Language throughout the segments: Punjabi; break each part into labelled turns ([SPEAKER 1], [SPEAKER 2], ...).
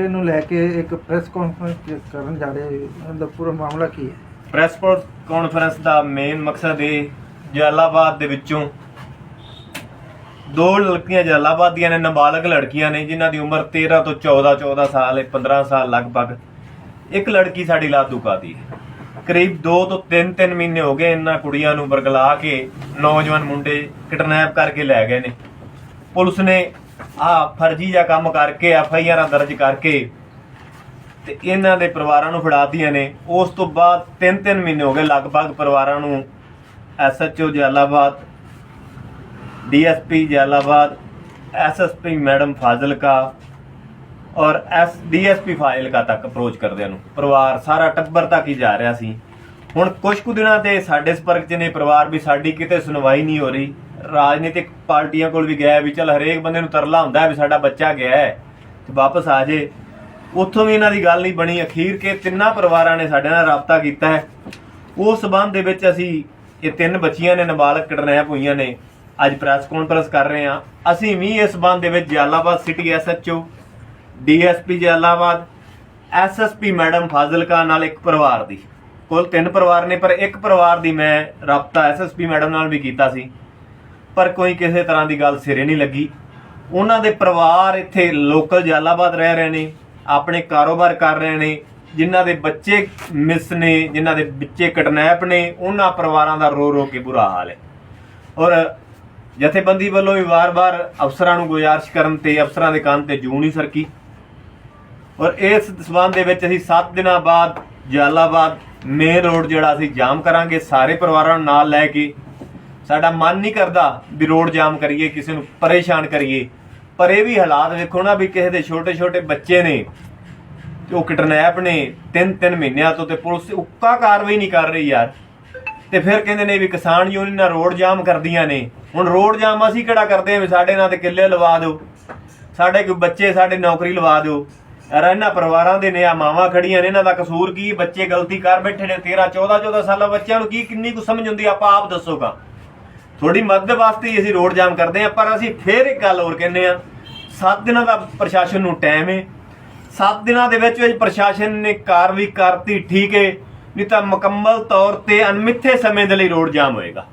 [SPEAKER 1] ਨੂੰ ਲੈ ਕੇ ਇੱਕ ਪ੍ਰੈਸ ਕਾਨਫਰੰਸ ਕਰਨ ਜਾ ਰਹੇ ਉਹਦਾ ਪੂਰਾ ਮਾਮਲਾ ਕੀ ਹੈ?
[SPEAKER 2] ਪ੍ਰੈਸ ਕਾਨਫਰੰਸ ਦਾ ਮੇਨ ਮਕਸਦ ਇਹ ਜਲਾਲਾਬਾਦ ਦੇ ਵਿੱਚੋਂ ਦੋ ਲੜਕੀਆਂ ਜਲਾਲਾਬਾਦ ਦੀਆਂ ਨੇ, ਨਾਬਾਲਗ ਲੜਕੀਆਂ ਨੇ, ਜਿਨ੍ਹਾਂ ਦੀ ਉਮਰ 13 ਤੋਂ 14 14 ਸਾਲ ਹੈ 15 ਸਾਲ ਲਗਭਗ। ਇੱਕ ਲੜਕੀ ਸਾਡੀ ਲਾਦੂਕਾ ਦੀ ਕਰੀਬ 2 ਤੋਂ 3 3 ਮਹੀਨੇ ਹੋ ਗਏ ਇਹਨਾਂ ਕੁੜੀਆਂ ਨੂੰ ਬਰਗਲਾ ਕੇ ਨੌਜਵਾਨ ਮੁੰਡੇ ਕਿਡਨੈਪ ਕਰਕੇ ਲੈ ਗਏ ਨੇ। ਪੁਲਿਸ ਨੇ ਆ ਫਰਜ਼ੀ ਜਿਹਾ ਕੰਮ ਕਰਕੇ, ਐਫ ਆਈ ਆਰਾਂ ਦਰਜ ਕਰਕੇ ਤੇ ਇਹਨਾਂ ਦੇ ਪਰਿਵਾਰਾਂ ਨੂੰ ਫੜਾਤੀਆਂ ਨੇ। ਉਸ ਤੋਂ ਬਾਅਦ 3-3 ਮਹੀਨੇ ਹੋ ਗਏ ਲਗਭਗ ਪਰਿਵਾਰਾਂ ਨੂੰ SHO Jalalabad DSP Jalalabad SSP madam Fazilka ਔਰ ਐਸ ਡੀਐਸਪੀ ਫਾਜ਼ਿਲਕਾ ਤੱਕ ਅਪਰੋਚ ਕਰਦਿਆਂ ਨੂੰ। ਪਰਿਵਾਰ ਸਾਰਾ ਟੱਬਰ ਤੱਕ ਹੀ ਜਾ ਰਿਹਾ ਸੀ। ਹੁਣ ਕੁਝ ਕੁ ਦਿਨਾਂ ਤੇ ਸਾਡੇ ਸੰਪਰਕ 'ਚ ਨੇ, ਪਰਿਵਾਰ ਵੀ ਸਾਡੀ ਕਿਤੇ ਸੁਣਵਾਈ ਨਹੀਂ ਹੋ ਰਹੀ। ਰਾਜਨੀਤਿਕ ਪਾਰਟੀਆਂ ਕੋਲ ਵੀ ਗਿਆ ਵੀ ਚਲ ਹਰੇਕ ਬੰਦੇ ਨੂੰ ਤਰਲਾ ਹੁੰਦਾ ਵੀ ਸਾਡਾ ਬੱਚਾ ਗਿਆ ਹੈ ਤੇ ਵਾਪਸ ਆ ਜੇ। ਉੱਥੋਂ ਵੀ ਇਹਨਾਂ ਦੀ ਗੱਲ ਨਹੀਂ ਬਣੀ। ਅਖੀਰ ਕੇ ਤਿੰਨਾਂ ਪਰਿਵਾਰਾਂ ਨੇ ਸਾਡੇ ਨਾਲ ਰਾਬਤਾ ਕੀਤਾ ਹੈ। ਉਸ ਸਬੰਧ ਦੇ ਵਿੱਚ ਅਸੀਂ ਇਹ ਤਿੰਨ ਬੱਚੀਆਂ ਨੇ, ਨਾਬਾਲਗ ਕਿਡਨੈਪ ਹੋਈਆਂ ਨੇ। ਅੱਜ ਪ੍ਰੈਸ ਕਾਨਫਰੰਸ ਕਰ ਰਹੇ ਹਾਂ। ਅਸੀਂ ਵੀ ਇਸ ਸਬੰਧ ਦੇ ਵਿੱਚ Jalalabad city SHO, DSP Jalalabad, SSP madam Fazilka ਨਾਲ ਇੱਕ ਪਰਿਵਾਰ ਦੀ। ਕੁੱਲ ਤਿੰਨ ਪਰਿਵਾਰ ਨੇ, ਪਰ ਇੱਕ ਪਰਿਵਾਰ ਦੀ ਮੈਂ ਰਾਬਤਾ ਐਸਐਸਪੀ ਮੈਡਮ ਨਾਲ ਵੀ ਕੀਤਾ ਸੀ। ਪਰ ਕੋਈ ਕਿਸੇ ਤਰ੍ਹਾਂ ਦੀ ਗੱਲ ਸਿਰੇ ਨਹੀਂ ਲੱਗੀ। ਉਹਨਾਂ ਦੇ ਪਰਿਵਾਰ ਇੱਥੇ ਲੋਕਲ ਜਲਾਲਾਬਾਦ ਰਹਿ ਰਹੇ ਨੇ, ਆਪਣੇ ਕਾਰੋਬਾਰ ਕਰ ਰਹੇ ਨੇ, ਜਿਨ੍ਹਾਂ ਦੇ ਬੱਚੇ ਮਿਸ ਨੇ, ਜਿਨ੍ਹਾਂ ਦੇ ਬੱਚੇ ਕਿਡਨੈਪ ਨੇ, ਉਹਨਾਂ ਪਰਿਵਾਰਾਂ ਦਾ ਰੋ ਰੋ ਕੇ ਬੁਰਾ ਹਾਲ ਹੈ। ਔਰ ਜਥੇਬੰਦੀ ਵੱਲੋਂ ਵੀ ਵਾਰ-ਵਾਰ ਅਫਸਰਾਂ ਨੂੰ ਗੁਜ਼ਾਰਿਸ਼ ਕਰਨ ਤੇ ਅਫਸਰਾਂ ਦੇ ਕੰਨ ਤੇ ਜੂ ਨਹੀਂ ਸਰਕੀ। ਔਰ ਇਸ ਸਬੰਧ ਦੇ ਵਿੱਚ ਅਸੀਂ 7 ਦਿਨਾਂ ਬਾਅਦ ਜਲਾਲਾਬਾਦ ਮੇਨ ਰੋਡ ਜਿਹੜਾ ਅਸੀਂ ਜਾਮ ਕਰਾਂਗੇ, ਸਾਰੇ ਪਰਿਵਾਰਾਂ ਨੂੰ ਨਾਲ ਲੈ ਕੇ ਸਾਡਾ ਮਨ ਨਹੀਂ ਕਰਦਾ ਵੀ ਰੋਡ ਜਾਮ ਕਰੀਏ, ਕਿਸੇ ਨੂੰ ਪਰੇਸ਼ਾਨ ਕਰੀਏ। ਪਰ ਇਹ ਵੀ ਹਾਲਾਤ ਵੇਖੋ ਨਾ ਵੀ ਕਿਸੇ ਦੇ ਛੋਟੇ ਛੋਟੇ ਬੱਚੇ ਨੇ, ਤੇ ਉਹ ਕਿਡਨੈਪ ਨੇ ਤਿੰਨ ਤਿੰਨ ਮਹੀਨਿਆਂ ਤੋਂ ਤੇ ਪੁਲਿਸ ਉੱਕਾ ਕਾਰਵਾਈ ਨਹੀਂ ਕਰ ਰਹੀ ਯਾਰ। ਤੇ ਫਿਰ ਕਹਿੰਦੇ ਨੇ ਵੀ ਕਿਸਾਨ ਯੂਨੀਅਨਾਂ ਰੋਡ ਜਾਮ ਕਰਦੀਆਂ ਨੇ। ਹੁਣ ਰੋਡ ਜਾਮ ਅਸੀਂ ਕਿਹੜਾ ਕਰਦੇ ਆ ਵੀ ਸਾਡੇ ਨਾਲ ਤੇ ਕਿੱਲੇ ਲਵਾ ਦਿਓ। ਸਾਡੇ ਕੋਈ ਬੱਚੇ ਸਾਡੇ ਨੌਕਰੀ ਲਵਾ ਦਿਓ। ਯਾਰ ਇਹਨਾਂ ਪਰਿਵਾਰਾਂ ਦੇ ਨੇ ਆ ਮਾਵਾਂ ਖੜੀਆਂ ਨੇ, ਇਹਨਾਂ ਦਾ ਕਸੂਰ ਕੀ? ਬੱਚੇ ਗਲਤੀ ਕਰ ਬੈਠੇ ਨੇ। 13 14 14 ਸਾਲਾਂ ਬੱਚਿਆਂ ਨੂੰ ਕੀ, ਕਿੰਨੀ ਕੁ ਸਮਝ ਹੁੰਦੀ? ਆਪਾਂ ਆਪ ਦੱਸੋਗਾ ਤੁਹਾਡੀ ਮਦਦ ਵਾਸਤੇ ਹੀ ਅਸੀਂ ਰੋਡ ਜਾਮ ਕਰਦੇ ਆ ਪਰ ਅਸੀਂ ਫੇਰ ਇੱਕ ਗੱਲ ਹੋਰ ਕਹਿੰਦੇ ਆ 7 ਦਿਨਾਂ ਦਾ ਪ੍ਰਸ਼ਾਸਨ ਨੂੰ ਟਾਈਮ ਹੈ 7 ਦਿਨਾਂ ਦੇ ਵਿੱਚ ਵਿੱਚ ਪ੍ਰਸ਼ਾਸਨ ਨੇ ਕਾਰਵਾਈ ਕਰਤੀ, ਠੀਕ ਹੈ ਨਹੀਂ ਤਾਂ ਮੁਕੰਮਲ ਤੌਰ ਤੇ ਅਣਮਿੱਥੇ ਸਮੇਂ ਦੇ ਲਈ ਰੋਡ ਜਾਮ ਹੋਏਗਾ।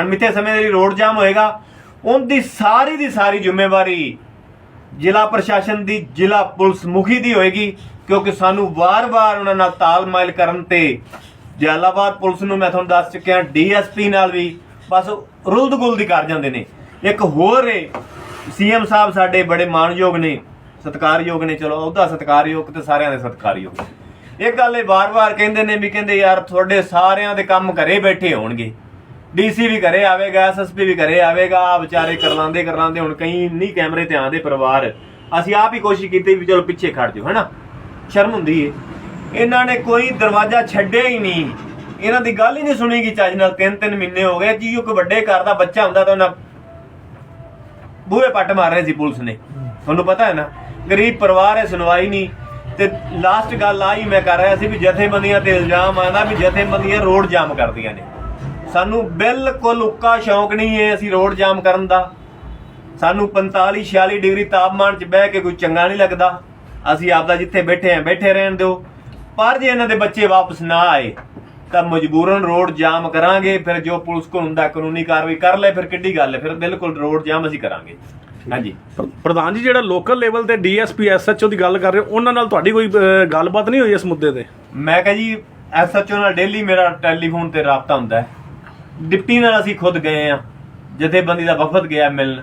[SPEAKER 2] ਅਣਮਿੱਥੇ ਸਮੇਂ ਦੇ ਲਈ ਰੋਡ ਜਾਮ ਹੋਏਗਾ। ਉਹਦੀ ਸਾਰੀ ਦੀ ਸਾਰੀ ਜ਼ਿੰਮੇਵਾਰੀ ਜ਼ਿਲ੍ਹਾ ਪ੍ਰਸ਼ਾਸਨ ਦੀ, ਜ਼ਿਲ੍ਹਾ ਪੁਲਿਸ ਮੁਖੀ ਦੀ ਹੋਏਗੀ, ਕਿਉਂਕਿ ਸਾਨੂੰ ਵਾਰ-ਵਾਰ ਉਹਨਾਂ ਨਾਲ ਤਾਲਮੇਲ ਕਰਨ ਤੇ ਜਲਾਲਾਬਾਦ ਪੁਲਿਸ ਨੂੰ ਮੈਂ ਤੁਹਾਨੂੰ ਦੱਸ ਚੁੱਕਿਆ, ਡੀਐਸਪੀ ਨਾਲ ਵੀ ਬਸ ਰੁਲਦ ਦੀ ਕਰ ਜਾਂਦੇ ਨੇ। ਇੱਕ ਹੋਰ ਏ, ਸੀਐਮ ਸਾਹਿਬ ਸਾਡੇ ਬੜੇ ਮਾਣਯੋਗ ਨੇ, ਸਤਿਕਾਰਯੋਗ ਨੇ, ਚਲੋ ਉਹਦਾ ਸਤਿਕਾਰਯੋਗ ਤੇ ਸਾਰਿਆਂ ਦੇ ਸਤਿਕਾਰਯੋਗ ਇੱਕ ਗੱਲ ਇਹ ਵਾਰ-ਵਾਰ ਕਹਿੰਦੇ ਨੇ ਵੀ ਕਹਿੰਦੇ ਯਾਰ ਤੁਹਾਡੇ ਸਾਰਿਆਂ ਦੇ ਕੰਮ ਘਰੇ ਬੈਠੇ ਹੋਣਗੇ। ਡੀਸੀ ਵੀ ਘਰੇ ਆਵੇਗਾ ਐਸਐਸਪੀ ਵੀ ਘਰੇ ਆਵੇਗਾ, ਆਹ ਵਿਚਾਰੇ ਕਰਲਾਂਦੇ ਕਰਲਾਂਦੇ ਹੁਣ ਕਈ ਨਹੀਂ ਕੈਮਰੇ ਤੇ ਆਂਦੇ ਪਰਿਵਾਰ। ਅਸੀਂ ਆਪ ਹੀ ਕੋਸ਼ਿਸ਼ ਕੀਤੀ ਵੀ ਚਲੋ ਪਿੱਛੇ ਖੜ ਜਾਓ, ਹੈਨਾ? ਸ਼ਰਮ ਹੁੰਦੀ ਏ। ਇਹਨਾਂ ਨੇ ਕੋਈ ਦਰਵਾਜ਼ਾ ਛੱਡਿਆ ਹੀ ਨਹੀਂ। ਇਹਨਾਂ ਦੀ ਗੱਲ ਹੀ ਨਹੀਂ ਸੁਣੀਗੀ ਚੱਜ ਨਾਲ ਤਿੰਨ ਤਿੰਨ ਮਹੀਨੇ ਹੋ ਗਏ ਜੀ ਉਹ ਵੱਡੇ ਘਰ ਦਾ ਬੱਚਾ ਹੁੰਦਾ ਤਾਂ ਉਹਨਾਂ ਬੂਹੇ ਪੱਟ ਮਾਰ ਰਹੇ ਸੀ ਪੁਲਿਸ ਨੇ। ਤੁਹਾਨੂੰ ਪਤਾ ਹੈ ਨਾ ਗਰੀਬ ਪਰਿਵਾਰ ਹੈ ਸੁਣਵਾਈ ਨਹੀਂ। ਤੇ ਲਾਸਟ ਗੱਲ ਆਈ ਮੈਂ ਕਰ ਰਿਹਾ ਸੀ ਵੀ ਜਥੇਬੰਦੀਆਂ ਤੇ ਇਲਜ਼ਾਮ ਆਉਂਦਾ ਵੀ ਜਥੇਬੰਦੀਆਂ ਰੋਡ ਜਾਮ ਕਰਦੀਆਂ ਨੇ। ਸਾਨੂੰ ਬਿਲਕੁਲ ਉੱਕਾ ਸ਼ੌਂਕ ਨਹੀਂ ਹੈ ਅਸੀਂ ਰੋਡ ਜਾਮ ਕਰਨ ਦਾ। ਸਾਨੂੰ 45 46 ਡਿਗਰੀ ਤਾਪਮਾਨ 'ਚ ਬਹਿ ਕੇ ਕੋਈ ਚੰਗਾ ਨਹੀਂ ਲੱਗਦਾ। ਅਸੀਂ ਆਪਦਾ ਜਿੱਥੇ ਬੈਠੇ ਆਂ ਬੈਠੇ ਰਹਿਣ ਦਿਓ। ਪਰ ਜੇ ਇਹਨਾਂ ਦੇ ਬੱਚੇ ਵਾਪਸ ਨਾ ਆਏ ਤਾਂ ਮਜਬੂਰਨ ਰੋਡ ਜਾਮ ਕਰਾਂਗੇ ਫਿਰ ਜੋ ਪੁਲਿਸ ਕੋਲ ਹੁੰਦਾ ਕਾਨੂੰਨੀ ਕਾਰਵਾਈ ਕਰ ਲੈ ਫਿਰ ਕਿੱਡੀ ਗੱਲ ਹੈ? ਫਿਰ ਬਿਲਕੁਲ ਰੋਡ ਜਾਮ ਅਸੀਂ ਕਰਾਂਗੇ। ਹਾਂਜੀ।
[SPEAKER 3] ਪ੍ਰ- ਪ੍ਰਧਾਨ ਜੀ ਜਿਹੜਾ ਲੋਕਲ ਲੈਵਲ ਤੇ ਡੀਐਸਪੀ ਐਸਐਚਓ ਦੀ ਗੱਲ ਕਰ ਰਹੇ ਹੋ ਉਹਨਾਂ ਨਾਲ ਤੁਹਾਡੀ ਕੋਈ ਅਹ, ਗੱਲਬਾਤ ਨਹੀਂ ਹੋਈ ਇਸ ਮੁੱਦੇ ਤੇ?
[SPEAKER 2] ਮੈਂ ਕਹਾਂ ਜੀ ਐਸਐਚਓ ਨਾਲ ਡੇਲੀ ਮੇਰਾ ਟੈਲੀਫੋਨ ਤੇ ਰਾਬਤਾ ਹੁੰਦਾ ਹੈ। ਡਿਪਟੀ ਨਾਲ ਅਸੀਂ ਖੁਦ ਗਏ ਆ ਜਥੇਬੰਦੀ ਦਾ ਵਫਦ ਗਿਆ ਮਿਲਣ।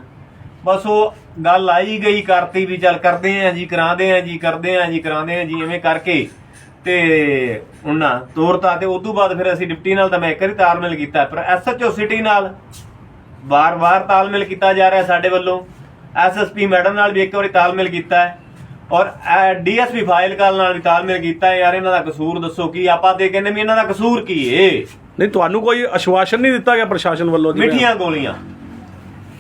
[SPEAKER 2] ਬਸ ਉਹ ਗੱਲ ਆਈ ਗਈ ਕਰਤੀ ਵੀ ਚੱਲ ਕਰਦੇ ਆ ਜੀ ਕਰਾਉਂਦੇ ਆ ਜੀ ਕਰਦੇ ਆ ਜੀ ਕਰਾਉਂਦੇ ਆ ਜੀ ਐਵੇਂ ਕਰਕੇ ਤੇ ਉਹਨਾਂ ਤੋਰਤਾ ਤੇ ਉਸ ਤੋਂ ਬਾਅਦ ਫਿਰ ਅਸੀਂ ਡਿਪਟੀ ਨਾਲ ਤਾਂ ਮੈਂ ਇੱਕ ਵਾਰੀ ਤਾਲਮੇਲ ਕੀਤਾ ਪਰ ਐਸਐਚਓ ਸਿਟੀ ਨਾਲ ਵਾਰ-ਵਾਰ ਤਾਲਮੇਲ ਕੀਤਾ ਜਾ ਰਿਹਾ ਸਾਡੇ ਵੱਲੋਂ। ਐਸਐਸਪੀ ਮੈਡਮ ਨਾਲ ਵੀ ਇੱਕ ਵਾਰੀ ਤਾਲਮੇਲ ਕੀਤਾ ਹੈ ਔਰ ਡੀਐਸਪੀ ਫਾਈਲ ਕਾਲ ਨਾਲ ਵੀ ਤਾਲਮੇਲ ਕੀਤਾ ਯਾਰ ਇਹਨਾਂ ਦਾ ਕਸੂਰ ਦੱਸੋ ਕੀ? ਆਪਾਂ ਤੇ ਕਹਿੰਦੇ ਵੀ ਇਹਨਾਂ ਦਾ ਕਸੂਰ ਕੀ ਏ?
[SPEAKER 3] ਨਹੀਂ ਤੁਹਾਨੂੰ ਕੋਈ ਆਸ਼ਵਾਸਨ ਨਹੀਂ ਦਿੱਤਾ ਗਿਆ ਪ੍ਰਸ਼ਾਸਨ ਵੱਲੋਂ?
[SPEAKER 2] ਮਿੱਠੀਆਂ ਗੋਲੀਆਂ।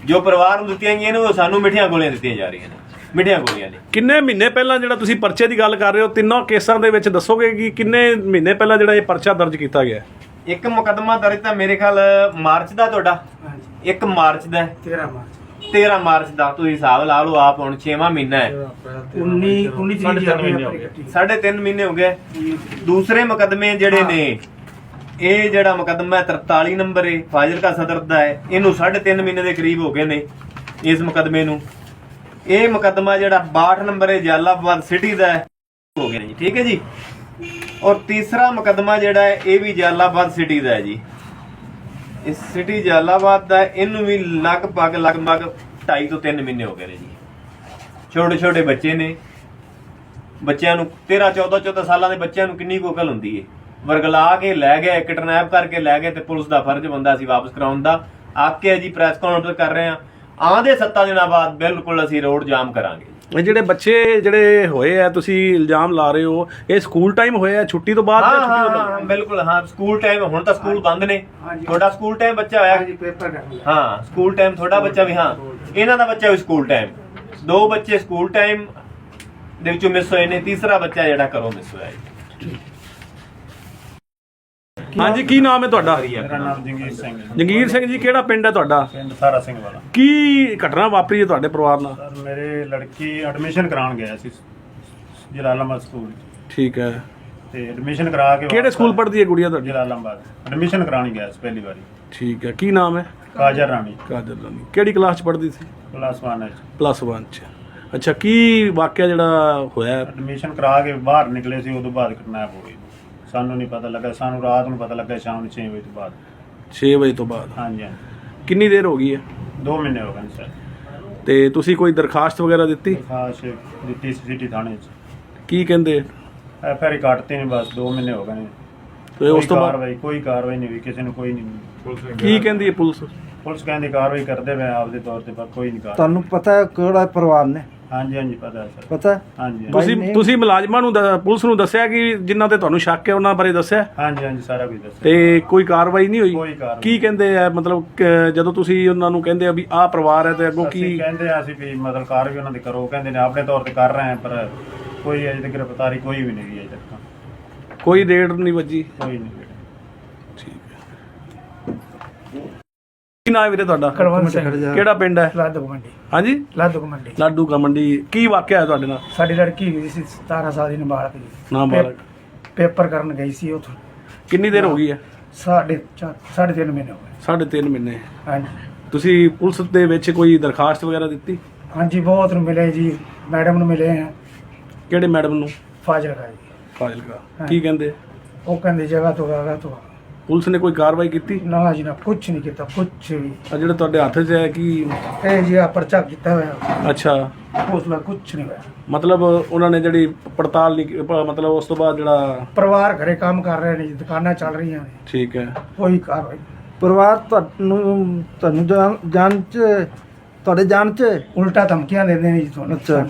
[SPEAKER 2] ਜੋ ਪਰਿਵਾਰ ਨੂੰ ਦਿੱਤੀਆਂ ਗਈਆਂ ਨੇ ਉਹ ਸਾਨੂੰ ਮਿੱਠੀਆਂ ਗੋਲੀਆਂ ਦਿੱਤੀਆਂ ਜਾ ਰਹੀਆਂ ਨੇ। ਮਿੱਠੀਆਂ ਗੋਲੀਆਂ ਨੇ।
[SPEAKER 3] ਕਿੰਨੇ ਮਹੀਨੇ ਪਹਿਲਾਂ ਜਿਹੜਾ ਤੁਸੀਂ ਪਰਚੇ ਦੀ ਗੱਲ ਕਰ ਰਹੇ ਹੋ ਤਿੰਨੋਂ ਕੇਸਾਂ ਦੇ ਵਿੱਚ ਦੱਸੋਗੇ ਕਿ ਕਿੰਨੇ ਮਹੀਨੇ ਪਹਿਲਾਂ ਜਿਹੜਾ ਇਹ ਪਰਚਾ ਦਰਜ ਕੀਤਾ ਗਿਆ? ਹੈ?
[SPEAKER 2] ਇੱਕ ਮੁਕੱਦਮਾ ਦਰਜ ਤਾਂ ਮੇਰੇ ਖਿਆਲ ਮਾਰਚ ਦਾ ਤੁਹਾਡਾ।
[SPEAKER 1] ਹਾਂਜੀ।
[SPEAKER 2] ਇੱਕ ਮਾਰਚ ਦਾ। ਹੈ
[SPEAKER 1] 13 ਮਾਰਚ।
[SPEAKER 2] 13 ਮਾਰਚ ਦਾ ਤੁਸੀਂ ਹਿਸਾਬ ਲਾ ਲਓ ਆਪ ਹੁਣ 6ਵਾਂ ਮਹੀਨਾ ਹੈ।
[SPEAKER 1] 19 19 ਤਰੀਕ ਦੀ ਆਪਣੀ ਆਪਣੀ ਕੱਟੀ
[SPEAKER 2] ਸਾਢੇ 3 ਮਹੀਨੇ ਹੋ ਗਏ। ਦੂਸਰੇ ਮੁਕੱਦਮੇ ਜਿਹੜੇ ਨੇ ਇਹ ਜਿਹੜਾ ਮੁਕੱਦਮਾ ਹੈ 43 ਨੰਬਰ ਹੈ ਫਾਜ਼ਿਲਕਾ ਸਦਰ ਦਾ ਹੈ। ਇਹਨੂੰ ਸਾਢੇ 3 ਮਹੀਨੇ ਦੇ ਕਰੀਬ ਹੋ ਗਏ ਨੇ ਇਸ ਮੁਕੱਦਮੇ ਨੂੰ। ਇਹ ਮੁਕੱਦਮਾ ਜਿਹੜਾ 62 ਨੰਬਰ ਹੈ ਜਲਾਲਾਬਾਦ ਸਿਟੀ ਦਾ ਹੋ ਗਿਆ ਜੀ, ਠੀਕ ਹੈ ਜੀ? ਔਰ ਤੀਸਰਾ ਮੁਕੱਦਮਾ ਜਿਹੜਾ ਹੈ, ਇਹ ਵੀ ਜਲਾਲਾਬਾਦ ਸਿਟੀ ਦਾ ਹੈ ਜੀ। ਇਸ ਸਿਟੀ ਜਲਾਲਾਬਾਦ ਦਾ ਇਹਨੂੰ ਵੀ ਲਗਭਗ ਲਗਭਗ 2.5 ਤੋਂ 3 ਮਹੀਨੇ ਹੋ ਗਏ ਨੇ ਜੀ। ਛੋਟੇ ਛੋਟੇ ਬੱਚੇ ਨੇ। ਬੱਚਿਆਂ ਨੂੰ 13 14 14 ਸਾਲਾਂ ਦੇ ਬੱਚਿਆਂ ਨੂੰ ਕਿੰਨੀ ਕੁ ਅਕਲ ਹੁੰਦੀ ਏ? ਵਰਗਲਾ ਕੇ ਲੈ ਗਏ ਕਿਡਨੈਪ ਕਰਕੇ ਲੈ ਗਏ ਤੇ ਪੁਲਿਸ ਦਾ ਫਰਜ਼ ਬੰਦਾ ਸੀ ਵਾਪਸ ਕਰਾਉਣ ਦਾ। ਆਕੇ ਜੀ ਪ੍ਰੈਸ ਕਾਨਫਰੰਸ ਕਰ ਰਹੇ ਆ ਆਂਦੇ 7 ਦਿਨਾਂ ਬਾਅਦ ਬਿਲਕੁਲ ਅਸੀਂ ਰੋਡ ਜਾਮ ਕਰਾਂਗੇ।
[SPEAKER 3] ਇਹ ਜਿਹੜੇ ਬੱਚੇ ਜਿਹੜੇ ਹੋਏ ਆ ਤੁਸੀਂ ਇਲਜ਼ਾਮ ਲਾ ਰਹੇ ਹੋ ਇਹ ਸਕੂਲ ਟਾਈਮ ਹੋਏ ਆ ਛੁੱਟੀ ਤੋਂ ਬਾਅਦ
[SPEAKER 2] ਹਾਂ
[SPEAKER 3] ਛੁੱਟੀ
[SPEAKER 2] ਹਾਂ
[SPEAKER 3] ਤੋਂ
[SPEAKER 2] ਹਾਂ,
[SPEAKER 3] ਪਹਿਲਾਂ?
[SPEAKER 2] ਹਾਂ ਬਿਲਕੁਲ ਹਾਂ ਸਕੂਲ ਟਾਈਮ ਹੁਣ ਤਾਂ ਸਕੂਲ ਬੰਦ ਨੇ।
[SPEAKER 1] ਹਾਂਜੀ।
[SPEAKER 2] ਤੁਹਾਡਾ ਸਕੂਲ ਟਾਈਮ ਬੱਚਾ ਹੋਇਆ?
[SPEAKER 1] ਹਾਂਜੀ ਪੇਪਰ ਕਰ ਲਿਆ
[SPEAKER 2] ਹਾਂ ਸਕੂਲ ਟਾਈਮ ਤੁਹਾਡਾ ਬੱਚਾ ਵੀ ਹਾਂ। ਇਹਨਾਂ ਦਾ ਬੱਚਾ ਵੀ ਸਕੂਲ ਟਾਈਮ। ਦੋ ਬੱਚੇ ਸਕੂਲ ਟਾਈਮ ਦੇ ਵਿੱਚੋਂ ਮਿਸ ਹੋਏ ਨੇ ਤੀਸਰਾ ਬੱਚਾ ਜਿਹੜਾ ਘਰੋਂ ਮਿਸ ਹੋਇਆ
[SPEAKER 3] ਹਾਂਜੀ ਕੀ ਨਾਮ ਹੈ ਤੁਹਾਡਾ?
[SPEAKER 4] ਮੇਰਾ ਨਾਮ ਜੰਗੀਰ ਸਿੰਘ ਹੈ।
[SPEAKER 3] ਜੰਗੀਰ ਸਿੰਘ ਜੀ ਕਿਹੜਾ ਪਿੰਡ ਹੈ ਤੁਹਾਡਾ?
[SPEAKER 4] ਪਿੰਡ ਸਾਰਾ ਸਿੰਘ ਵਾਲਾ।
[SPEAKER 3] ਕੀ ਘਟਨਾ ਵਾਪਰੀ ਹੈ ਤੁਹਾਡੇ ਪਰਿਵਾਰ ਨਾਲ?
[SPEAKER 4] ਸਰ ਮੇਰੇ ਲੜਕੀ ਐਡਮਿਸ਼ਨ ਕਰਾਉਣ ਗਿਆ ਸੀ ਜਲਾਲਾਬਾਦ ਸਕੂਲ 'ਚ।
[SPEAKER 3] ਠੀਕ ਹੈ।
[SPEAKER 4] ਤੇ ਐਡਮਿਸ਼ਨ ਕਰਾ ਕੇ
[SPEAKER 3] ਕਿਹੜੇ ਸਕੂਲ ਪੜ੍ਹਦੀ ਹੈ ਗੁੜੀਆ ਤੁਹਾਡੀ?
[SPEAKER 4] ਜਲਾਲਾਬਾਦ। ਐਡਮਿਸ਼ਨ ਕਰਾਉਣ ਗਿਆ ਸੀ ਪਹਿਲੀ ਵਾਰੀ।
[SPEAKER 3] ਠੀਕ ਹੈ ਕੀ ਨਾਮ ਹੈ?
[SPEAKER 4] ਕਾਜਰ ਰਾਣੀ।
[SPEAKER 3] ਕਾਦਰ ਰਾਣੀ। ਕਿਹੜੀ ਕਲਾਸ ਚ ਪੜ੍ਹਦੀ ਸੀ?
[SPEAKER 4] ਪਲੱਸ 1 ਵਿੱਚ
[SPEAKER 3] ਪਲੱਸ 1 ਚ। ਅੱਛਾ ਕੀ ਵਾਕਿਆ ਜਿਹੜਾ ਹੋਇਆ?
[SPEAKER 4] ਐਡਮਿਸ਼ਨ ਕਰਾ ਕੇ ਬਾਹਰ ਨਿਕਲੇ ਸੀ ਉਦੋਂ ਬਾਅਦ ਕਿਡਨੈਪ ਹੋ ਗਈ। ਸਾਨੂੰ ਨਹੀਂ ਪਤਾ ਲੱਗਾ ਸਾਨੂੰ ਰਾਤ ਨੂੰ ਪਤਾ ਲੱਗਾ ਸ਼ਾਮ ਨੂੰ 6 ਵਜੇ ਤੋਂ ਬਾਅਦ।
[SPEAKER 3] 6 ਵਜੇ ਤੋਂ ਬਾਅਦ?
[SPEAKER 4] ਹਾਂਜੀ ਹਾਂਜੀ।
[SPEAKER 3] ਕਿੰਨੀ ਦੇਰ ਹੋ ਗਈ ਹੈ?
[SPEAKER 4] 2 ਮਹੀਨੇ ਹੋ ਗਏ ਨੇ ਸਰ।
[SPEAKER 3] ਤੇ ਤੁਸੀਂ ਕੋਈ ਦਰਖਾਸਤ ਵਗੈਰਾ ਦਿੱਤੀ?
[SPEAKER 4] ਖਾਸ ਦਿੱਤੀ ਸੀ ਸਿਟੀ ਥਾਣੇ 'ਚ।
[SPEAKER 3] ਕੀ ਕਹਿੰਦੇ?
[SPEAKER 4] ਐਫ ਆਰ ਕੱਟਤੇ ਨੇ ਬਸ 2 ਮਹੀਨੇ ਹੋ ਗਏ ਨੇ।
[SPEAKER 3] ਤੇ ਉਸ ਤੋਂ ਬਾਅਦ?
[SPEAKER 4] ਕਾਰਵਾਈ ਕੋਈ ਕਾਰਵਾਈ ਨਹੀਂ ਹੋਈ ਕਿਸੇ ਨੂੰ ਕੋਈ ਨਹੀਂ।
[SPEAKER 3] ਕੀ ਕਹਿੰਦੀ ਹੈ ਪੁਲਿਸ?
[SPEAKER 4] ਪੁਲਿਸ ਕਹਿੰਦੀ ਕਾਰਵਾਈ ਕਰਦੇ ਆ ਆਪਦੇ ਤੌਰ ਤੇ ਪਰ ਕੋਈ ਨਹੀਂ ਕਰ
[SPEAKER 1] ਤੁਹਾਨੂੰ ਪਤਾ ਹੈ ਕਿਹੜਾ ਪਰਿਵਾਰ ਨੇ?
[SPEAKER 4] ਹਾਂਜੀ ਹਾਂਜੀ ਪਤਾ ਹੈ ਸਰ।
[SPEAKER 1] ਪਤਾ ਹੈ?
[SPEAKER 4] ਹਾਂਜੀ ਹਾਂਜੀ।
[SPEAKER 3] ਤੁਸੀਂ ਤੁਸੀਂ ਮੁਲਾਜ਼ਮਾਂ ਨੂੰ ਦ- ਪੁਲਿਸ ਨੂੰ ਦੱਸਿਆ ਕਿ ਜਿਨ੍ਹਾਂ ਤੇ ਤੁਹਾਨੂੰ ਸ਼ੱਕ ਹੈ ਉਹਨਾਂ ਬਾਰੇ ਦੱਸਿਆ?
[SPEAKER 4] ਹਾਂਜੀ ਹਾਂਜੀ ਸਾਰਾ ਕੁਝ ਦੱਸੋ
[SPEAKER 3] ਤੇ ਕੋਈ ਕਾਰਵਾਈ ਨਹੀਂ ਹੋਈ?
[SPEAKER 4] ਕੋਈ ਕਾਰਵਾਈ
[SPEAKER 3] ਕੀ ਕਹਿੰਦੇ ਆ ਮਤਲਬ ਕਿ ਜਦੋਂ ਤੁਸੀਂ ਉਹਨਾਂ ਨੂੰ ਕਹਿੰਦੇ ਆ ਵੀ ਆਹ ਪਰਿਵਾਰ ਹੈ ਤੇ ਅੱਗੋਂ
[SPEAKER 4] ਅਸੀਂ
[SPEAKER 3] ਕੀ
[SPEAKER 4] ਕਹਿੰਦੇ ਆ ਅਸੀਂ ਵੀ ਮਤਲਬ ਕਾਰਵਾਈ ਉਹਨਾਂ ਦੀ ਕਰੋ ਕਹਿੰਦੇ ਨੇ ਆਪਣੇ ਤੌਰ ਤੇ ਕਰ ਰਹੇ ਆ ਪਰ ਕੋਈ ਅਜੇ ਤੱਕ ਗ੍ਰਿਫਤਾਰੀ ਕੋਈ ਵੀ ਨਹੀਂ ਹੋਈ ਅਜੇ ਤੱਕ। ਤਾਂ।
[SPEAKER 3] ਕੋਈ ਰੇਡ ਨਹੀਂ ਵੱਜੀ?
[SPEAKER 4] ਕੋਈ ਨਹੀਂ ਹੋਈ।
[SPEAKER 3] ਕੀ ਨਾਮ ਵੀਰੇ ਤੁਹਾਡਾ?
[SPEAKER 5] ਕੁਲਵੰਤ ਸਿੰਘ।
[SPEAKER 3] ਕਿਹੜਾ ਪਿੰਡ ਹੈ?
[SPEAKER 5] ਲਾਦੂ ਮੰਡੀ
[SPEAKER 3] ਹਾਂਜੀ?
[SPEAKER 5] ਲਾਦੂ ਮੰਡੀ
[SPEAKER 3] ਲਾਡੂ ਕਾ ਮੰਡੀ ਕੀ ਵਾਕਿਆ ਹੈ ਤੁਹਾਡੇ ਨਾਲ?
[SPEAKER 5] ਸਾਡੀ ਲੜਕੀ ਗਈ ਸੀ 17 ਸਾਲ ਦੀ ਨਾਬਾਲਗ ਜੀ
[SPEAKER 3] ਨਾਬਾਲਗ।
[SPEAKER 5] ਪੇਪਰ ਕਰਨ ਗਈ ਸੀ ਉਥੋਂ।
[SPEAKER 3] ਕਿੰਨੀ ਦੇਰ ਹੋ ਗਈ ਹੈ?
[SPEAKER 5] ਸਾਢੇ ਚਾਰ ਸਾਢੇ ਤਿੰਨ ਮਹੀਨੇ ਹੋ ਗਏ।
[SPEAKER 3] ਸਾਢੇ ਤਿੰਨ ਮਹੀਨੇ।
[SPEAKER 5] ਹਾਂਜੀ।
[SPEAKER 3] ਤੁਸੀਂ ਪੁਲਿਸ ਦੇ ਵਿੱਚ ਕੋਈ ਦਰਖਾਸਤ ਵਗੈਰਾ ਦਿੱਤੀ?
[SPEAKER 5] ਹਾਂਜੀ ਬਹੁਤ ਨੂੰ ਮਿਲੇ ਜੀ। ਮੈਡਮ ਨੂੰ ਮਿਲੇ ਆ।
[SPEAKER 3] ਕਿਹੜੇ ਮੈਡਮ ਨੂੰ?
[SPEAKER 5] ਫਾਜ਼ਿਲ ਜੀ।
[SPEAKER 3] ਫਾਜ਼ਿਲਕਾ। ਕੀ ਕਹਿੰਦੇ?
[SPEAKER 5] ਉਹ ਕਹਿੰਦੇ ਜਗ੍ਹਾ ਤੋਂ ਜਗ੍ਹਾ ਤੋਂ।
[SPEAKER 3] ਪੁਲਿਸ ਨੇ ਕੋਈ ਕਾਰਵਾਈ ਕੀਤੀ?
[SPEAKER 5] ਨਾ ਜੀ ਨਾ ਕੁਛ ਨਹੀਂ ਕੀਤਾ ਕੁਛ ਵੀ।
[SPEAKER 3] ਆ ਜਿਹੜਾ ਤੁਹਾਡੇ ਹੱਥ 'ਚ ਹੈ ਕਿ
[SPEAKER 5] ਇਹ ਜੀ ਆ ਪਰਚਾ ਕੀਤਾ ਹੋਇਆ।
[SPEAKER 3] ਅੱਛਾ।
[SPEAKER 5] ਉਸ ਨਾਲ ਕੁਛ ਨਹੀਂ ਹੋਇਆ।
[SPEAKER 3] ਮਤਲਬ ਉਹਨਾਂ ਨੇ ਜਿਹੜੀ ਪੜਤਾਲ ਨਹੀਂ ਕੀ- ਪ- ਮਤਲਬ ਉਸ ਤੋਂ ਬਾਅਦ ਜਿਹੜਾ
[SPEAKER 5] ਪਰਿਵਾਰ ਘਰੇ ਕੰਮ ਕਰ ਰਹੇ ਨੇ ਜੀ ਦੁਕਾਨਾਂ ਚੱਲ ਰਹੀਆਂ ਨੇ।
[SPEAKER 3] ਠੀਕ ਹੈ।
[SPEAKER 5] ਕੋਈ ਕਾਰਵਾਈ
[SPEAKER 1] ਪਰਿਵਾਰ ਤੁਹਾਨੂੰ ਤੁਹਾਨੂੰ ਜਾਣ ਜਾਣ ਚ ਤੁਹਾਡੇ ਜਾਣ ਚ?
[SPEAKER 5] ਉਲਟਾ ਧਮਕੀਆਂ ਦਿੰਦੇ ਨੇ ਜੀ ਤੁਹਾਨੂੰ।
[SPEAKER 1] ਅੱਛਾ।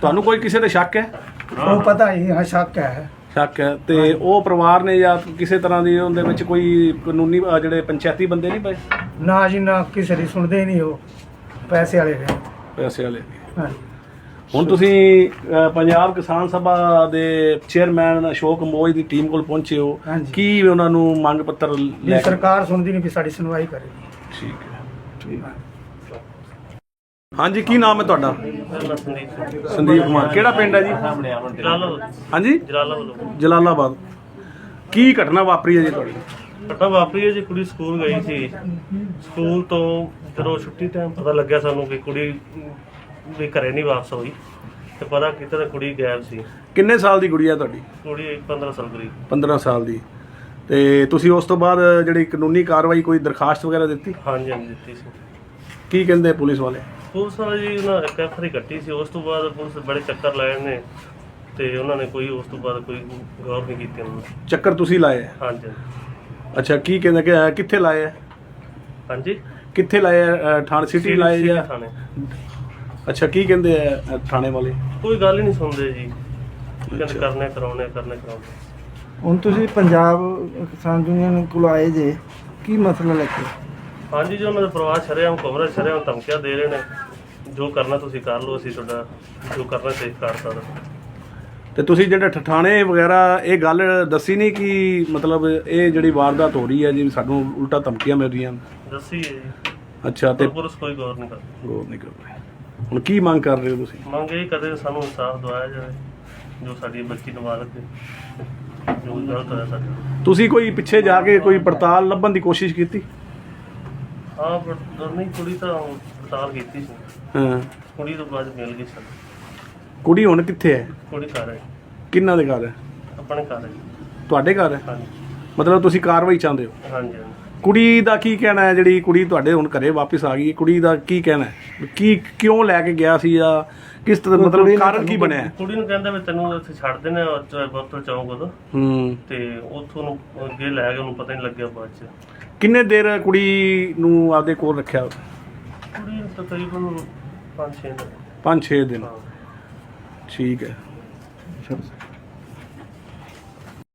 [SPEAKER 3] ਤੁਹਾਨੂੰ ਕੋਈ ਕਿਸੇ ਤੇ ਸ਼ੱਕ ਹੈ?
[SPEAKER 5] ਉਹ ਪਤਾ ਹੀ ਹਾਂ ਸ਼ੱਕ ਹੈ।
[SPEAKER 3] ਸ਼ੱਕ ਹੈ। ਤੇ ਉਹ ਪਰਿਵਾਰ ਨੇ ਜਾਂ ਕਿਸੇ ਤਰ੍ਹਾਂ ਦੀ ਉਹਦੇ ਵਿੱਚ ਕੋਈ ਕਾਨੂੰਨੀ ਜਿਹੜੇ ਪੰਚਾਇਤੀ ਬੰਦੇ ਨਹੀਂ ਪਏ?
[SPEAKER 5] ਨਾ ਜੀ ਨਾ ਕਿਸੇ ਦੀ ਸੁਣਦੇ ਹੀ ਨਹੀਂ ਉਹ। ਪੈਸੇ ਵਾਲੇ ਨੇ।
[SPEAKER 3] ਪੈਸੇ ਵਾਲੇ
[SPEAKER 5] ਹਾਂਜੀ
[SPEAKER 3] ਹੁਣ ਤੁਸੀਂ ਪੰਜਾਬ ਕਿਸਾਨ ਸਭਾ ਦੇ ਚੇਅਰਮੈਨ ਅਸ਼ੋਕ ਮੋਜ ਦੀ ਟੀਮ ਕੋਲ ਪਹੁੰਚੇ ਹੋ।
[SPEAKER 5] ਹਾਂਜੀ।
[SPEAKER 3] ਕੀ ਉਹਨਾਂ ਨੂੰ ਮੰਗ ਪੱਤਰ
[SPEAKER 5] ਵੀ
[SPEAKER 3] ਲੈ ਕੇ?
[SPEAKER 5] ਸਰਕਾਰ ਸੁਣਦੀ ਨਹੀਂ ਵੀ ਸਾਡੀ ਸੁਣਵਾਈ ਕਰੇਗੀ
[SPEAKER 3] ਠੀਕ ਹੈ। ਹਾਂਜੀ ਕੀ ਨਾਮ ਹੈ ਤੁਹਾਡਾ? ਸੰਦੀਪ ਕੁਮਾਰ। ਕਿਹੜਾ ਪਿੰਡ ਹੈ ਜੀ? ਹਾਂਜੀ? ਜਲਾਲਾਬਾਦ। ਕੀ ਘਟਨਾ ਵਾਪਰੀ ਹੈ ਜੀ ਤੁਹਾਡੀ?
[SPEAKER 6] ਘਟਨਾ ਵਾਪਰੀ ਹੈ ਜੀ ਕੁੜੀ ਸਕੂਲ ਗਈ ਸੀ। ਸਕੂਲ ਤੋਂ ਜਦੋਂ ਛੁੱਟੀ ਟਾਈਮ ਪਤਾ ਲੱਗਿਆ ਸਾਨੂੰ ਕਿ ਕੁੜੀ ਵੀ ਘਰੇ ਨਹੀਂ ਵਾਪਸ ਹੋਈ। ਤੇ ਪਤਾ ਕੀਤਾ ਤਾਂ ਕੁੜੀ ਗਾਇਬ ਸੀ।
[SPEAKER 3] ਕਿੰਨੇ ਸਾਲ ਦੀ ਗੁੜੀਆ ਤੁਹਾਡੀ?
[SPEAKER 6] ਕੁੜੀ 15 ਸਾਲ ਦੀ।
[SPEAKER 3] 15 ਸਾਲ ਦੀ। ਤੇ ਤੁਸੀਂ ਉਸ ਤੋਂ ਬਾਅਦ ਜਿਹੜੀ ਕਾਨੂੰਨੀ ਕਾਰਵਾਈ ਕੋਈ ਦਰਖਾਸਤ ਵਗੈਰਾ ਦਿੱਤੀ?
[SPEAKER 6] ਹਾਂਜੀ ਹਾਂਜੀ ਦਿੱਤੀ ਸੀ।
[SPEAKER 3] ਕੀ ਕਹਿੰਦੇ ਪੁਲਿਸ ਵਾਲੇ?
[SPEAKER 6] ਪੁਲਿਸ ਵਾਲੇ ਜੀ ਉਹਨਾਂ ਇੱਕ ਐਫਆਈ ਕੱਟੀ ਸੀ ਉਸ ਤੋਂ ਬਾਅਦ ਪੁਲਿਸ ਬੜੇ ਚੱਕਰ ਲਾਏ ਨੇ ਤੇ ਉਹਨਾਂ ਨੇ ਕੋਈ ਉਸ ਤੋਂ ਬਾਅਦ ਕੋਈ ਗੌਰ ਨਹੀਂ ਕੀਤੀ ਉਹਨਾਂ ਨੇ।
[SPEAKER 3] ਚੱਕਰ ਤੁਸੀਂ ਲਾਏ ਹੈ?
[SPEAKER 6] ਹਾਂਜੀ
[SPEAKER 3] ਅੱਛਾ ਕੀ ਕਹਿੰਦੇ ਕਿ ਕਿੱਥੇ ਲਾਏ ਹੈ?
[SPEAKER 6] ਹਾਂਜੀ?
[SPEAKER 3] ਕਿੱਥੇ ਲਾਏ ਹੈ? ਅ, ਥਾਣੇ ਸਿਟੀ ਲਾਏ ਜਾਂ
[SPEAKER 6] ਥਾਣੇ।
[SPEAKER 3] ਅੱਛਾ ਕੀ ਕਹਿੰਦੇ ਆ ਥਾਣੇ ਵਾਲੇ?
[SPEAKER 6] ਕੋਈ ਗੱਲ ਹੀ ਨਹੀਂ ਸੁਣਦੇ ਜੀ। ਕਹਿੰਦੇ ਕਰਨੇ ਕਰਾਉਣੇ ਕਰਨੇ ਕਰਾਉਣੇ।
[SPEAKER 1] ਹੁਣ ਤੁਸੀਂ ਪੰਜਾਬ ਕਿਸਾਨ ਯੂਨੀਅਨ ਕੋਲ ਆਏ ਜੇ ਕੀ ਮਸਲਾ ਲੈ ਕੇ?
[SPEAKER 6] ਹਾਂਜੀ ਜੀ ਉਹਨਾਂ ਦਾ ਪਰਿਵਾਰ ਸ਼ਰਿਆਮ ਕਮਰਾ ਸ਼ਰਿਆਮ ਧਮਕੀਆਂ ਦੇ ਰਹੇ ਨੇ। ਜੋ ਕਰਨਾ ਤੁਸੀਂ ਕਰ ਲਓ ਅਸੀਂ ਤੁਹਾਡਾ ਜੋ ਕਰਨਾ ਸੇਫ ਕਰ ਸਕਦਾ
[SPEAKER 3] ਤੇ ਤੁਸੀਂ ਜਿਹੜੇ ਠਠਾਣੇ ਵਗੈਰਾ ਇਹ ਗੱਲ ਦੱਸੀ ਨਹੀਂ ਕਿ ਮਤਲਬ ਇਹ ਜਿਹੜੀ ਵਾਰਦਾਤ ਹੋ ਰਹੀ ਹੈ ਜੀ ਸਾਨੂੰ ਉਲਟਾ ਧਮਕੀਆਂ ਮਿਲ ਰਹੀਆਂ।
[SPEAKER 6] ਦੱਸੀ ਹੈ। ਜੀ
[SPEAKER 3] ਅੱਛਾ ਤੇ
[SPEAKER 6] ਪੁਲਿਸ ਕੋਈ ਗੌਰ ਨਹੀਂ ਕਰਦੀ।
[SPEAKER 3] ਗੌਰ ਨਹੀਂ ਕਰ ਰਹੇ। ਹੁਣ ਕੀ ਮੰਗ ਕਰ ਰਹੇ ਹੋ ਤੁਸੀਂ?
[SPEAKER 6] ਮੰਗ ਇਹ ਕਰਦੇ ਸਾਨੂੰ ਇਨਸਾਫ ਦਵਾਇਆ ਜਾਵੇ ਜੋ ਸਾਡੀ ਬੱਚੀ ਹੈ ਜੋ ਗਲਤ ਹੋਇਆ ਸਾਡੇ ਨਾਲ।
[SPEAKER 3] ਤੁਸੀਂ ਕੋਈ ਪਿੱਛੇ ਜਾ ਕੇ ਕੋਈ ਪੜਤਾਲ ਲੱਭਣ ਦੀ ਕੋਸ਼ਿਸ਼ ਕੀਤੀ?
[SPEAKER 6] ਹਾਂ ਪਰ ਕੁੜੀ ਤਾਂ ਪੜਤਾਲ ਕੀਤੀ ਸੀ।
[SPEAKER 3] ਹਾਂ।
[SPEAKER 6] ਕੁੜੀ ਤੋਂ ਬਾਅਦ ਮਿਲ ਗਈ ਸਾਨੂੰ
[SPEAKER 3] ਕੁੜੀ ਹੁਣ ਕਿੱਥੇ ਹੈ?
[SPEAKER 6] ਕੁੜੀ ਘਰ ਹੈ।
[SPEAKER 3] ਕਿੰਨਾ ਦੇ ਘਰ ਹੈ?
[SPEAKER 6] ਆਪਣੇ ਘਰ ਹੈ
[SPEAKER 3] ਤੁਹਾਡੇ ਘਰ ਹੈ?
[SPEAKER 6] ਹਾਂਜੀ।
[SPEAKER 3] ਮਤਲਬ ਤੁਸੀਂ ਕਾਰਵਾਈ ਚਾਹੁੰਦੇ ਹੋ?
[SPEAKER 6] ਹਾਂਜੀ ਹਾਂਜੀ।
[SPEAKER 3] ਕੁੜੀ ਦਾ ਕੀ ਕਹਿਣਾ ਹੈ? ਜਿਹੜੀ ਕੁੜੀ ਤੁਹਾਡੇ ਹੁਣ ਘਰੇ ਵਾਪਸ ਆ ਗਈ ਕੁੜੀ ਦਾ ਕੀ ਕਹਿਣਾ ਹੈ? ਕੀ ਕਿਉਂ ਲੈ ਕੇ ਗਿਆ ਸੀ ਜਾਂ ਕਿਸ ਤਰ੍ਹਾਂ ਮਤਲਬ ਕਾਰਨ ਕੀ ਬਣਿਆ? ਹੈ?
[SPEAKER 6] ਕੁੜੀ ਨੂੰ ਕਹਿੰਦਾ ਵੀ ਤੈਨੂੰ ਉੱਥੇ ਛੱਡ ਦੇਣਾ ਬੋਤਲ ਚੌਂਕ ਉਦੋਂ।
[SPEAKER 3] ਹੂੰ।
[SPEAKER 6] ਤੇ ਉੱਥੋਂ ਨੂੰ ਅੱਗੇ ਲੈ ਗਏ ਉਹਨੂੰ ਪਤਾ ਨਹੀਂ ਲੱਗਿਆ ਬਾਅਦ ਚ।
[SPEAKER 3] ਕਿੰਨੇ ਦੇਰ ਕੁੜੀ ਨੂੰ ਆਪਦੇ ਕੋਲ ਰੱਖਿਆ?
[SPEAKER 6] ਕੁੜੀ ਨੂੰ ਤਕਰੀਬਨ 5-6 ਦਿਨ।
[SPEAKER 3] 5-6 ਦਿਨ। ਠੀਕ ਹੈ।